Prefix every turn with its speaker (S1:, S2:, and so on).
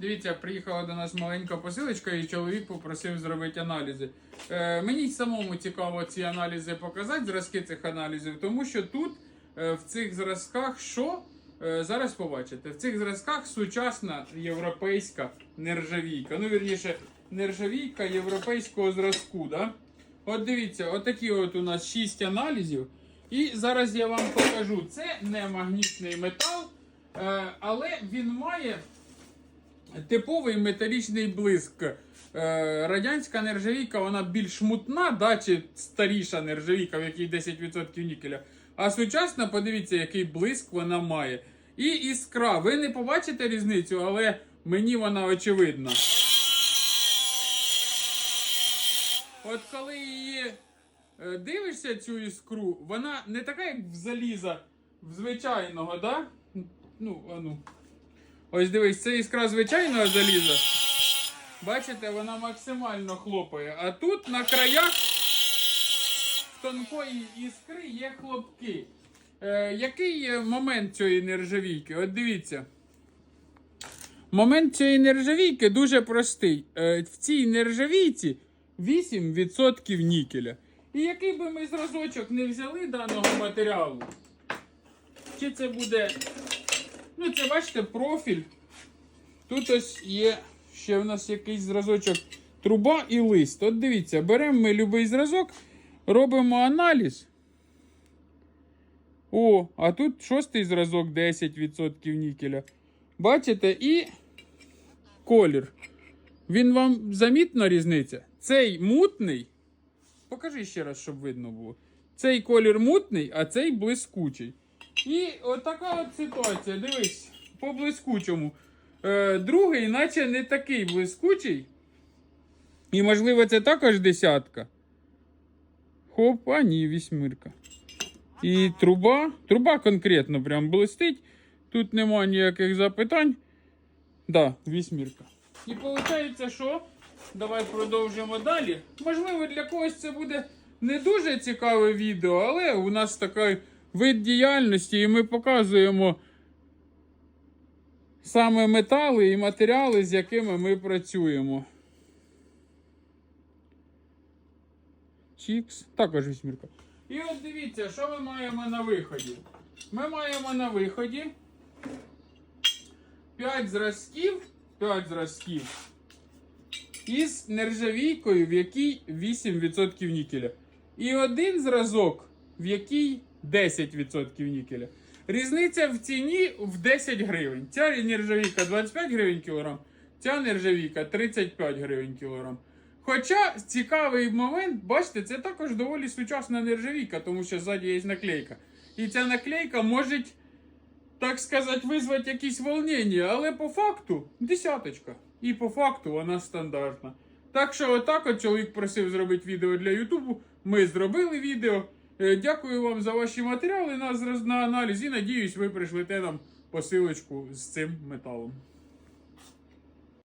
S1: Дивіться, приїхала до нас маленька посилочка, і чоловік попросив зробити аналізи. Е, мені самому цікаво ці аналізи показати, зразки цих аналізів, тому що тут е, в цих зразках що? Е, зараз побачите. В цих зразках сучасна європейська нержавійка. Ну, вірніше, нержавійка європейського зразку. Да? От дивіться, отакі от у нас 6 аналізів. І зараз я вам покажу. Це не магнітний метал, е, але він має типовий металічний блиск. Е, Радянська нержавійка, вона більш мутна, да, чи старіша нержавійка, в якій 10% нікеля. А сучасна, подивіться, який блиск вона має. І іскра. Ви не побачите різницю, але мені вона очевидна. От коли її е, дивишся цю іскру, вона не така, як в заліза, в звичайного, да? Ну, а ну. Ось дивись, це іскра звичайного заліза. Бачите, вона максимально хлопає. А тут на краях тонкої іскри є хлопки. Е, який момент цієї нержавійки? От дивіться. Момент цієї нержавійки дуже простий. Е, в цій нержавійці 8% нікеля. І який би ми зразочок не взяли даного матеріалу, чи це буде. Ну, це бачите, профіль. Тут ось є ще в нас якийсь зразочок труба і лист. От дивіться, беремо ми будь-який зразок, робимо аналіз. О, а тут шостий зразок 10% нікеля. Бачите, і колір. Він вам замітно різниця? Цей мутний. Покажи ще раз, щоб видно було. Цей колір мутний, а цей блискучий. І отака от ситуація. Дивись, по блискучому. Е, другий, наче не такий блискучий. І, можливо, це також десятка. Хоп, а ні, вісьмирка. І труба. Труба конкретно прям блистить. Тут нема ніяких запитань. Да, вісьмірка. І виходить, що? Давай продовжимо далі. Можливо, для когось це буде не дуже цікаве відео, але у нас такий вид діяльності, і ми показуємо саме метали і матеріали, з якими ми працюємо. Чікс, також вісьмірка. І от дивіться, що ми маємо на виході. Ми маємо на виході 5 зразків, 5 зразків із нержавійкою, в якій 8% нікеля. І один зразок, в якій 10% нікеля. Різниця в ціні в 10 гривень. Ця нержавійка 25 гривень кілограм, ця нержавійка 35 гривень кілограм. Хоча цікавий момент, бачите, це також доволі сучасна нержавійка, тому що ззаді є наклейка. І ця наклейка може, так сказати, визвати якісь волнення, але по факту десяточка. І по факту вона стандартна. Так що, отак от чоловік просив зробити відео для Ютубу. Ми зробили відео. Е, Дякую вам за ваші матеріали на, на аналіз і надіюсь, ви прийшлите нам посилочку з цим металом.